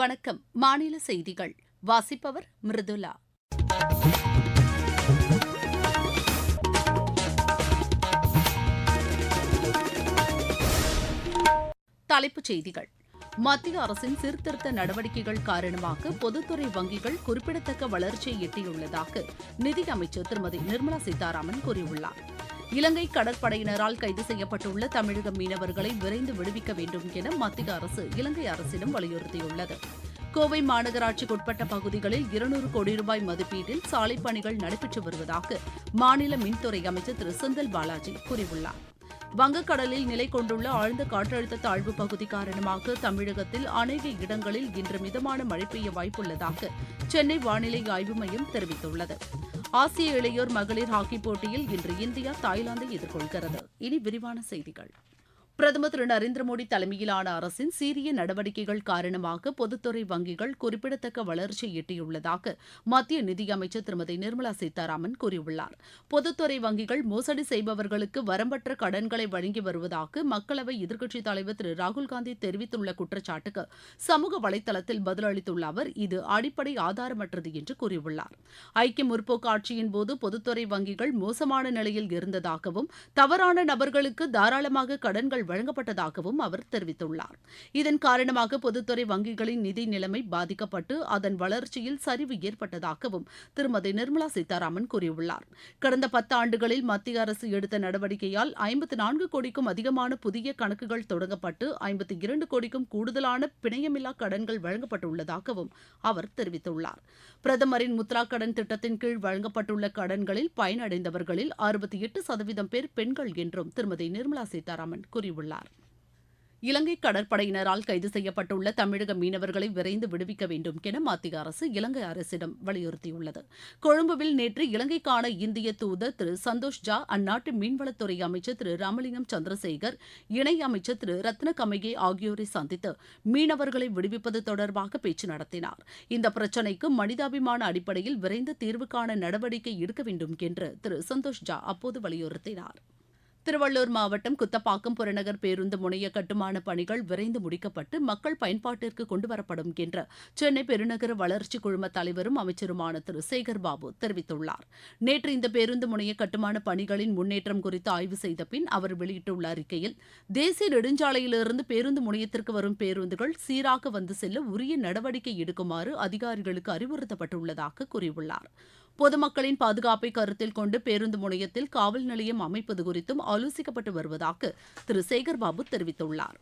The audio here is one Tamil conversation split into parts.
வணக்கம். மாநில செய்திகள். வாசிப்பவர் மிருதுலா தலைப்புச் செய்திகள். மத்திய அரசின் சீர்திருத்த நடவடிக்கைகள் காரணமாக பொதுத்துறை வங்கிகள் குறிப்பிடத்தக்க வளர்ச்சியை எட்டியுள்ளதாக நிதியமைச்சர் திருமதி நிர்மலா சீதாராமன் கூறியுள்ளார். இலங்கை கடற்படையினரால் கைது செய்யப்பட்டுள்ள தமிழக மீனவர்களை விரைந்து விடுவிக்க வேண்டும் என மத்திய அரசு இலங்கை அரசிடம் வலியுறுத்தியுள்ளது. கோவை மாநகராட்சிக்குட்பட்ட பகுதிகளில் இருநூறு கோடி ரூபாய் மதிப்பீட்டில் சாலை பணிகள் நடைபெற்று வருவதாக மாநில மின்துறை அமைச்சர் திரு. செந்தில் பாலாஜி கூறியுள்ளார். வங்கக்கடலில் நிலை கொண்டுள்ள ஆழ்ந்த காற்றழுத்த தாழ்வு பகுதி காரணமாக தமிழகத்தில் அநேக இடங்களில் இன்று மிதமான மழை பெய்ய வாய்ப்புள்ளதாக சென்னை வானிலை ஆய்வு மையம் தெரிவித்துள்ளது. ஆசிய இளையோர் மகளிர் ஹாக்கி போட்டியில் இன்று இந்தியா தாய்லாந்தை எதிர்கொள்கிறது. இனி விரிவான செய்திகள். பிரதமர் திரு நரேந்திர மோடி தலைமையிலான அரசின் சீரிய நடவடிக்கைகள் காரணமாக பொதுத்துறை வங்கிகள் குறிப்பிடத்தக்க வளர்ச்சி எட்டியுள்ளதாக மத்திய நிதியமைச்சர் திருமதி நிர்மலா சீதாராமன் கூறியுள்ளார். பொதுத்துறை வங்கிகள் மோசடி செய்பவர்களுக்கு வரம்பற்ற கடன்களை வழங்கி வருவதாக மக்களவை எதிர்க்கட்சித் தலைவர் திரு ராகுல்காந்தி தெரிவித்துள்ள குற்றச்சாட்டுக்கு சமூக வலைதளத்தில் பதிலளித்துள்ள அவர் இது அடிப்படை ஆதாரமற்றது என்று கூறியுள்ளார். ஐக்கிய முற்போக்கு ஆட்சியின் போது பொதுத்துறை வங்கிகள் மோசமான நிலையில் இருந்ததாகவும் தவறான நபர்களுக்கு தாராளமாக கடன்கள் வழங்கப்பட்டதாகவும் அவர் தெரிவித்துள்ளார். இதன் காரணமாக பொதுத்துறை வங்கிகளின் நிதி நிலைமை பாதிக்கப்பட்டு அதன் வளர்ச்சியில் சரிவு ஏற்பட்டதாகவும் திருமதி நிர்மலா சீதாராமன் கூறியுள்ளார். கடந்த பத்தாண்டுகளில் மத்திய அரசு எடுத்த நடவடிக்கையால் ஐம்பத்தி நான்கு கோடிக்கும் அதிகமான புதிய கணக்குகள் தொடங்கப்பட்டு ஐம்பத்தி இரண்டு கோடிக்கும் கூடுதலான பிணையமில்லா கடன்கள் வழங்கப்பட்டுள்ளதாகவும் அவர் தெரிவித்துள்ளார். பிரதமரின் முத்ரா கடன் திட்டத்தின் கீழ் வழங்கப்பட்டுள்ள கடன்களில் பயனடைந்தவர்களில் அறுபத்தி எட்டு சதவீதம் பேர் பெண்கள் என்றும் திருமதி நிர்மலா சீதாராமன் கூறியுள்ளார். இலங்கை கடற்படையினரால் கைது செய்யப்பட்டுள்ள தமிழக மீனவர்களை விரைந்து விடுவிக்க வேண்டும் என மத்திய அரசு இலங்கை அரசிடம் வலியுறுத்தியுள்ளது. கொழும்புவில் நேற்று இலங்கைக்கான இந்திய தூதர் திரு சந்தோஷ் ஜா அந்நாட்டு மீன்வளத்துறை அமைச்சர் திரு ராமலிங்கம் சந்திரசேகர் இணை அமைச்சர் திரு ரத்னகமையே ஆகியோரை சந்தித்து மீனவர்களை விடுவிப்பது தொடர்பாக பேச்சு நடத்தினார். இந்த பிரச்சினைக்கு மனிதாபிமான அடிப்படையில் விரைந்து தீர்வு காண நடவடிக்கை எடுக்க வேண்டும் என்று திரு சந்தோஷ் ஜா அப்போது வலியுறுத்தினார். திருவள்ளூர் மாவட்டம் குத்தப்பாக்கம் புறநகர் பேருந்து முனைய கட்டுமான பணிகள் விரைந்து முடிக்கப்பட்டு மக்கள் பயன்பாட்டிற்கு கொண்டுவரப்படும் என்று சென்னை பெருநகர வளர்ச்சி குழும தலைவரும் அமைச்சருமான திரு. சேகர் பாபு தெரிவித்துள்ளார். நேற்று இந்த பேருந்து முனைய கட்டுமான பணிகளின் முன்னேற்றம் குறித்து ஆய்வு செய்த பின் அவர் வெளியிட்டுள்ள அறிக்கையில் தேசிய நெடுஞ்சாலையிலிருந்து பேருந்து முனையத்திற்கு வரும் பேருந்துகள் சீராக வந்து செல்ல உரிய நடவடிக்கை எடுக்குமாறு அதிகாரிகளுக்கு அறிவுறுத்தப்பட்டுள்ளதாக கூறியுள்ளார். பொதுமக்களின் பாதுகாப்பை கருத்தில் கொண்டு பேருந்து முனையத்தில் காவல் நிலையம் அமைப்பது குறித்தும் ஆலோசிக்கப்பட்டு வருவதாக திரு சேகர்பாபு தெரிவித்துள்ளார்.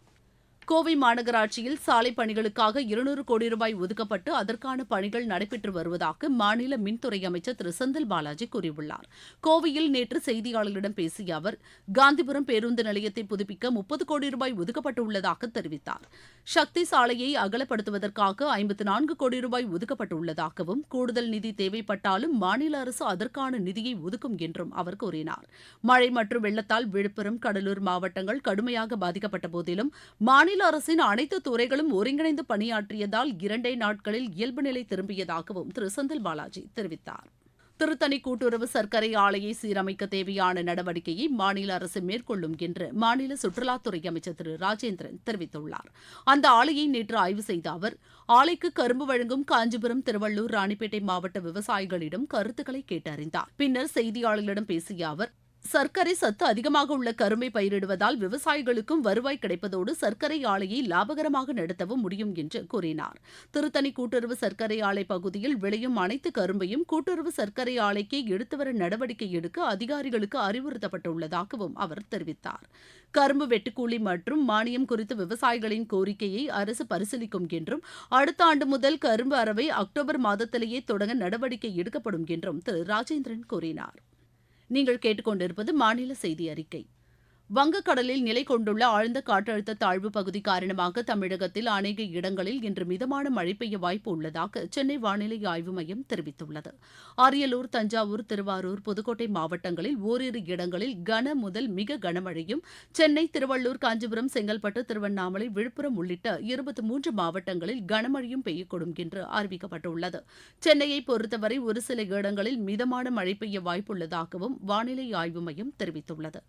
கோவை மாநகராட்சியில் சாலை பணிகளுக்காக இருநூறு கோடி ரூபாய் ஒதுக்கப்பட்டு அதற்கான பணிகள் நடைபெற்று வருவதாக மாநில மின்துறை அமைச்சர் திரு செந்தில் பாலாஜி கூறியுள்ளார். கோவையில் நேற்று செய்தியாளர்களிடம் பேசிய அவர் காந்திபுரம் பேருந்து நிலையத்தை புதுப்பிக்க முப்பது கோடி ரூபாய் ஒதுக்கப்பட்டுள்ளதாக தெரிவித்தார். சக்தி சாலையை அகலப்படுத்துவதற்காக ஐம்பத்தி நான்கு கோடி ரூபாய் ஒதுக்கப்பட்டுள்ளதாகவும் கூடுதல் நிதி தேவைப்பட்டாலும் மாநில அரசு அதற்கான நிதியை ஒதுக்கும் என்றும் அவர் கூறினார். மழை மற்றும் வெள்ளத்தால் விழுப்புரம் கடலூர் மாவட்டங்கள் கடுமையாக பாதிக்கப்பட்ட போதிலும் மாநில மாநில அரசின் அனைத்து துறைகளும் ஒருங்கிணைந்து பணியாற்றியதால் இரண்டே நாட்களில் இயல்பு நிலை திரும்பியதாகவும் திரு. செந்தில் பாலாஜி தெரிவித்தார். திருத்தணி கூட்டுறவு சர்க்கரை ஆலையை சீரமைக்க தேவையான நடவடிக்கையை மாநில அரசு மேற்கொள்ளும் என்று மாநில சுற்றுலாத்துறை அமைச்சர் திரு. ராஜேந்திரன் தெரிவித்துள்ளார். அந்த ஆலையை நேற்று ஆய்வு செய்த அவர் ஆலைக்கு கரும்பு வழங்கும் காஞ்சிபுரம் திருவள்ளூர் ராணிப்பேட்டை மாவட்ட விவசாயிகளிடம் கருத்துக்களை கேட்டறிந்தார். பின்னர் செய்தியாளர்களிடம் பேசிய அவர் சர்க்கரை சத்து அதிகமாக உள்ள கரும்பை பயிரிடுவதால் விவசாயிகளுக்கும் வருவாய் கிடைப்பதோடு சர்க்கரை ஆலையை லாபகரமாக நடத்தவும் முடியும் என்று கூறினார். திருத்தணி கூட்டுறவு சர்க்கரை ஆலை பகுதியில் விளையும் அனைத்து கரும்பையும் கூட்டுறவு சர்க்கரை ஆலைக்கே எடுத்துவர நடவடிக்கை எடுக்க அதிகாரிகளுக்கு அறிவுறுத்தப்பட்டுள்ளதாகவும் அவர் தெரிவித்தார். கரும்பு வெட்டுக்கூலி மற்றும் மானியம் குறித்து விவசாயிகளின் கோரிக்கையை அரசு பரிசீலிக்கும் என்றும் அடுத்த ஆண்டு முதல் கரும்பு அறவை அக்டோபர் மாதத்திலேயே தொடங்க நடவடிக்கை எடுக்கப்படும் என்றும் திரு. ராஜேந்திரன் கூறினார். நீங்கள் கேட்டுக்கொண்டிருப்பது மாநில செய்தி அறிக்கை. வங்கக்கடலில் நிலை கொண்டுள்ள ஆழ்ந்த காற்றழுத்த தாழ்வு பகுதி காரணமாக தமிழகத்தில் அநேக இடங்களில் இன்று மிதமான மழை பெய்ய வாய்ப்பு உள்ளதாக சென்னை வானிலை ஆய்வு மையம் தெரிவித்துள்ளது. அரியலூர் தஞ்சாவூர் திருவாரூர் புதுக்கோட்டை மாவட்டங்களில் ஓரிரு இடங்களில் கன முதல் மிக கனமழையும் சென்னை திருவள்ளூர் காஞ்சிபுரம் செங்கல்பட்டு திருவண்ணாமலை விழுப்புரம் உள்ளிட்ட இருபத்தி மூன்று மாவட்டங்களில் கனமழையும் பெய்யக்கூடும் என்று அறிவிக்கப்பட்டுள்ளது. சென்னையை பொறுத்தவரை ஒரு சில இடங்களில் மிதமான மழை பெய்ய வாய்ப்புள்ளதாகவும் வானிலை ஆய்வு மையம் தெரிவித்துள்ளது.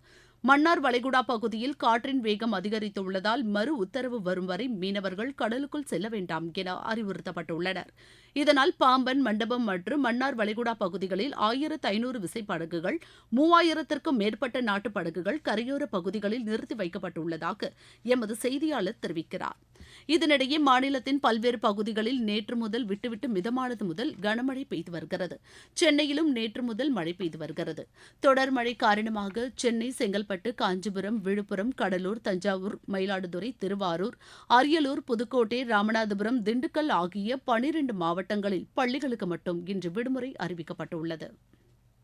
மன்னார் வளைகுடா பகுதியில் காற்றின் வேகம் அதிகரித்துள்ளதால் மறு உத்தரவு வரும் வரை மீனவர்கள் கடலுக்குள் செல்ல வேண்டாம் என அறிவுறுத்தப்பட்டுள்ளனர். இதனால் பாம்பன் மண்டபம் மற்றும் மன்னார் வளைகுடா பகுதிகளில் ஆயிரத்து ஐநூறு விசைப்படகுகள் மூவாயிரத்திற்கும் மேற்பட்ட நாட்டு படகுகள் கரையோர பகுதிகளில் நிறுத்தி வைக்கப்பட்டுள்ளதாக எமது செய்தியாளர் தெரிவிக்கிறார். இதனிடையே மாநிலத்தின் பல்வேறு பகுதிகளில் நேற்று முதல் விட்டுவிட்டு மிதமானது முதல் கனமழை பெய்து வருகிறது. சென்னையிலும் நேற்று முதல் மழை பெய்து வருகிறது. தொடர் மழை காரணமாக சென்னை செங்கல்பட்டு காஞ்சிபுரம் விழுப்புரம் கடலூர் தஞ்சாவூர் மயிலாடுதுறை திருவாரூர் அரியலூர் புதுக்கோட்டை ராமநாதபுரம் திண்டுக்கல் ஆகிய பனிரண்டு மாவட்டங்களில் பள்ளிகளுக்கு மட்டும் இன்று விடுமுறை அறிவிக்கப்பட்டுள்ளது.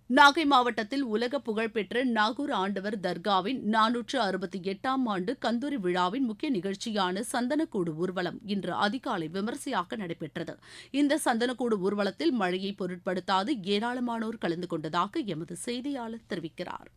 நாகை மாவட்டத்தில் உலக புகழ்பெற்ற நாகூர் ஆண்டவர் தர்காவின் நானூற்று அறுபத்தி எட்டாம் ஆண்டு கந்தூரி விழாவின் முக்கிய நிகழ்ச்சியான சந்தனக்கூடு ஊர்வலம் இன்று அதிகாலை விமரிசையாக நடைபெற்றது. இந்த சந்தனக்கூடு ஊர்வலத்தில் மழையை பொருட்படுத்தாது ஏராளமானோர் கலந்து கொண்டதாக எமது செய்தியாளர் தெரிவிக்கிறார்.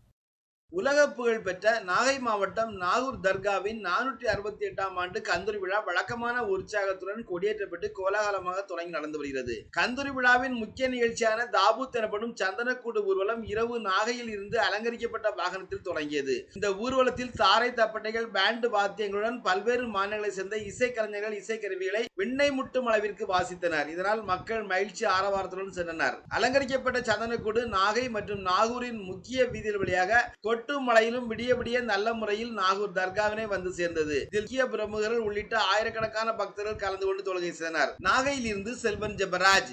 உலக புகழ் பெற்ற நாகை மாவட்டம் நாகூர் தர்காவின் நானூற்றி அறுபத்தி எட்டாம் ஆண்டு கந்தூரி விழா வழக்கமான உற்சாகத்துடன் கொடியேற்றப்பட்டு கோலாகலமாக தொடங்கி நடந்து வருகிறது. கந்தூரி விழாவின் முக்கிய நிகழ்ச்சியான தாபூத் எனப்படும் சந்தனக்கூடு ஊர்வலம் இரவு நாகையில் இருந்து அலங்கரிக்கப்பட்ட வாகனத்தில் தொடங்கியது. இந்த ஊர்வலத்தில் தாரை தப்பட்டைகள் பேண்டு வாத்தியங்களுடன் பல்வேறு மாநிலங்களைச் சேர்ந்த இசைக்கலைஞர்கள் இசைக்கருவிகளை விண்ணை முட்டும் அளவிற்கு வாசித்தனர். இதனால் மக்கள் மகிழ்ச்சி ஆரவாரத்துடன் சென்றனர். அலங்கரிக்கப்பட்ட சந்தனக்கூடு நாகை மற்றும் நாகூரின் முக்கிய வீதிகள் வழியாக கொட்டு மலையிலும் விடிய விடிய நல்ல முறையில் நாகூர் தர்காவினை வந்து சேர்ந்தது. தில்கிய முக்கிய பிரமுகர்கள் உள்ளிட்ட ஆயிரக்கணக்கான பக்தர்கள் கலந்து கொண்டு தொழுகை செய்தனர். நாகையில் இருந்து செல்வன் ஜெபராஜ்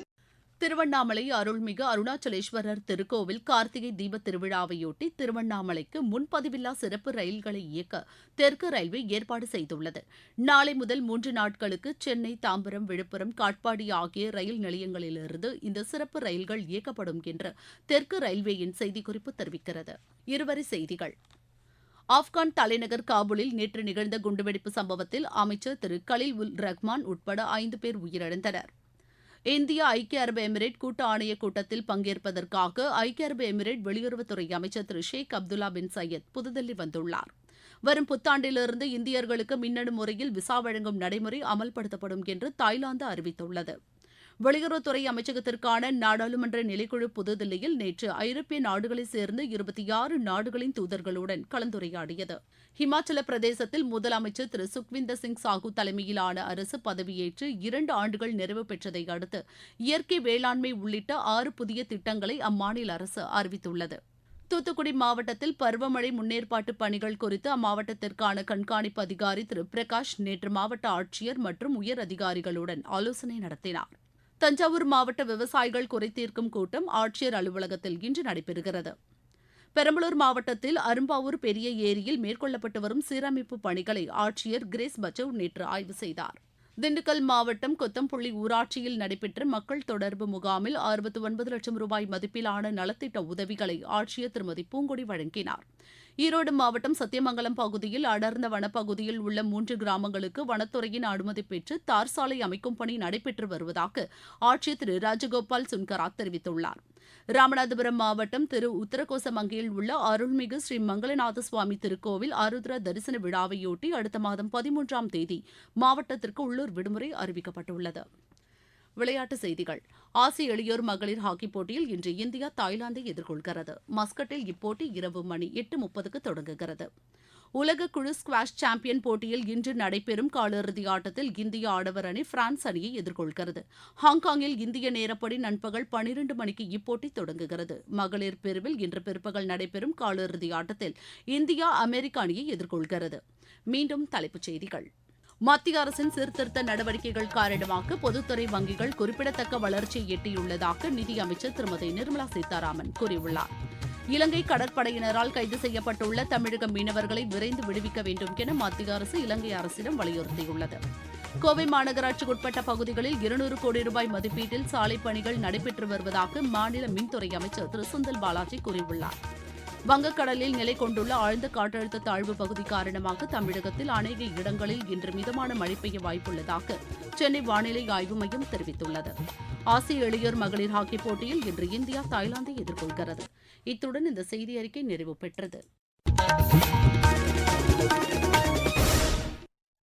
திருவண்ணாமலை அருள்மிகு அருணாச்சலேஸ்வரர் திருக்கோவில் கார்த்திகை தீப திருவிழாவையொட்டி திருவண்ணாமலைக்கு முன்பதிவில்லா சிறப்பு ரயில்களை இயக்க தெற்கு ரயில்வே ஏற்பாடு செய்துள்ளது. நாளை முதல் மூன்று நாட்களுக்கு சென்னை தாம்பரம் விழுப்புரம் காட்பாடி ஆகிய ரயில் நிலையங்களிலிருந்து இந்த சிறப்பு ரயில்கள் இயக்கப்படும் என்று தெற்கு ரயில்வேயின் செய்திக்குறிப்பு தெரிவிக்கிறது. இருவரி செய்திகள். ஆப்கான் தலைநகர் காபூலில் நேற்று நிகழ்ந்த குண்டுவெடிப்பு சம்பவத்தில் அமைச்சர் திரு கலில் உல் ரஹ்மான் உட்பட ஐந்து பேர் உயிரிழந்தனர். இந்தியா ஐக்கிய அரபு எமிரேட் கூட்டு ஆணைய கூட்டத்தில் பங்கேற்பதற்காக ஐக்கிய அரபு எமிரேட் வெளியுறவுத்துறை அமைச்சர் திரு ஷேக் அப்துல்லா பின் சையத் புதுதில்லி வந்துள்ளார். வரும் புத்தாண்டிலிருந்து இந்தியர்களுக்கு மின்னணு முறையில் விசா வழங்கும் நடைமுறை அமல்படுத்தப்படும் என்று தாய்லாந்து அறிவித்துள்ளது. வெளியுறவுத்துறை அமைச்சகத்திற்கான நாடாளுமன்ற நிலைக்குழு புதுதில்லியில் நேற்று ஐரோப்பிய நாடுகளைச் சேர்ந்த இருபத்தி ஆறு நாடுகளின் தூதர்களுடன் கலந்துரையாடியது. ஹிமாச்சல பிரதேசத்தில் முதலமைச்சர் திரு சுக்விந்தர் சிங் சாகு தலைமையிலான அரசு பதவியேற்று இரண்டு ஆண்டுகள் நிறைவு பெற்றதை அடுத்து இயற்கை வேளாண்மை உள்ளிட்ட ஆறு புதிய திட்டங்களை அம்மாநில அரசு அறிவித்துள்ளது. தூத்துக்குடி மாவட்டத்தில் பருவமழை முன்னேற்பாட்டு பணிகள் குறித்து அம்மாவட்டத்திற்கான கண்காணிப்பு அதிகாரி திரு பிரகாஷ் நேற்று மாவட்ட ஆட்சியர் மற்றும் உயர் அதிகாரிகளுடன் ஆலோசனை நடத்தினார். தஞ்சாவூர் மாவட்ட விவசாயிகள் குறைதீர்க்கும் கூட்டம் ஆட்சியர் அலுவலகத்தில் இன்று நடைபெறுகிறது. பெரம்பலூர் மாவட்டத்தில் அரும்பாவூர் பெரிய ஏரியில் மேற்கொள்ளப்பட்டு வரும் சீரமைப்பு பணிகளை ஆட்சியர் கிரேஸ் பச்சவ் நேற்று ஆய்வு செய்தார். திண்டுக்கல் மாவட்டம் கொத்தம்புள்ளி ஊராட்சியில் நடைபெற்ற மக்கள் தொடர்பு முகாமில் அறுபத்தி ஒன்பது லட்சம் ரூபாய் மதிப்பிலான நலத்திட்ட உதவிகளை ஆட்சியர் திருமதி பூங்கொடி வழங்கினார். ஈரோடு மாவட்டம் சத்தியமங்கலம் பகுதியில் அடர்ந்த வனப்பகுதியில் உள்ள மூன்று கிராமங்களுக்கு வனத்துறையின் அனுமதி பெற்று தார் சாலை அமைக்கும் பணி நடைபெற்று வருவதாக ஆட்சியர் திரு ராஜகோபால் சுன்கரா தெரிவித்துள்ளார். ராமநாதபுரம் மாவட்டம் திரு உத்தரகோசமங்கையில் உள்ள அருள்மிகு ஸ்ரீ மங்களநாத சுவாமி திருக்கோவில் ஆருத்ரா தரிசன விழாவையொட்டி அடுத்த மாதம் பதிமூன்றாம் தேதி மாவட்டத்திற்கு உள்ளூர் விடுமுறை அறிவிக்கப்பட்டுள்ளது. விளையாட்டுச் செய்திகள். ஆசிய இளையோர் மகளிர் ஹாக்கிப் போட்டியில் இன்று இந்தியா தாய்லாந்தை எதிர்கொள்கிறது. மஸ்கட்டில் இப்போட்டி இரவு மணி எட்டு முப்பதுக்கு தொடங்குகிறது. உலக குழு ஸ்குவாஷ் சாம்பியன் போட்டியில் இன்று நடைபெறும் காலிறுதி ஆட்டத்தில் இந்திய ஆடவர் அணி பிரான்ஸ் அணியை எதிர்கொள்கிறது. ஹாங்காங்கில் இந்திய நேரப்படி நண்பகல் பனிரண்டு மணிக்கு இப்போட்டி தொடங்குகிறது. மகளிர் பிரிவில் இன்று பிற்பகல் நடைபெறும் காலிறுதி ஆட்டத்தில் இந்தியா அமெரிக்க அணியை எதிர்கொள்கிறது. மீண்டும் தலைப்புச் செய்திகள். மத்திய அரசின் சீர்திருத்த நடவடிக்கைகள் காரணமாக பொதுத்துறை வங்கிகள் குறிப்பிடத்தக்க வளர்ச்சியை எட்டியுள்ளதாக நிதியமைச்சர் திருமதி நிர்மலா சீதாராமன் கூறியுள்ளார். இலங்கை கடற்படையினரால் கைது செய்யப்பட்டுள்ள தமிழக மீனவர்களை விரைந்து விடுவிக்க வேண்டும் என மத்திய அரசு இலங்கை அரசிடம் வலியுறுத்தியுள்ளது. கோவை மாநகராட்சிக்குட்பட்ட பகுதிகளில் இருநூறு கோடி ரூபாய் மதிப்பீட்டில் சாலை பணிகள் நடைபெற்று வருவதாக மாநில மின்துறை அமைச்சர் திரு. சுந்தல் பாலாஜி கூறியுள்ளார். வங்கக்கடலில் நிலை கொண்டுள்ள ஆழ்ந்த காற்றழுத்த தாழ்வு பகுதி காரணமாக தமிழகத்தில் அநேக இடங்களில் இன்று மிதமான மழை பெய்ய வாய்ப்புள்ளதாக சென்னை வானிலை ஆய்வு மையம் தெரிவித்துள்ளது. ஆசிய இளையோர் மகளிர் ஹாக்கி போட்டியில் இன்று இந்தியா தாய்லாந்தை எதிர்கொள்கிறது. இத்துடன் இந்த செய்தி அறிக்கை நிறைவு பெற்றது.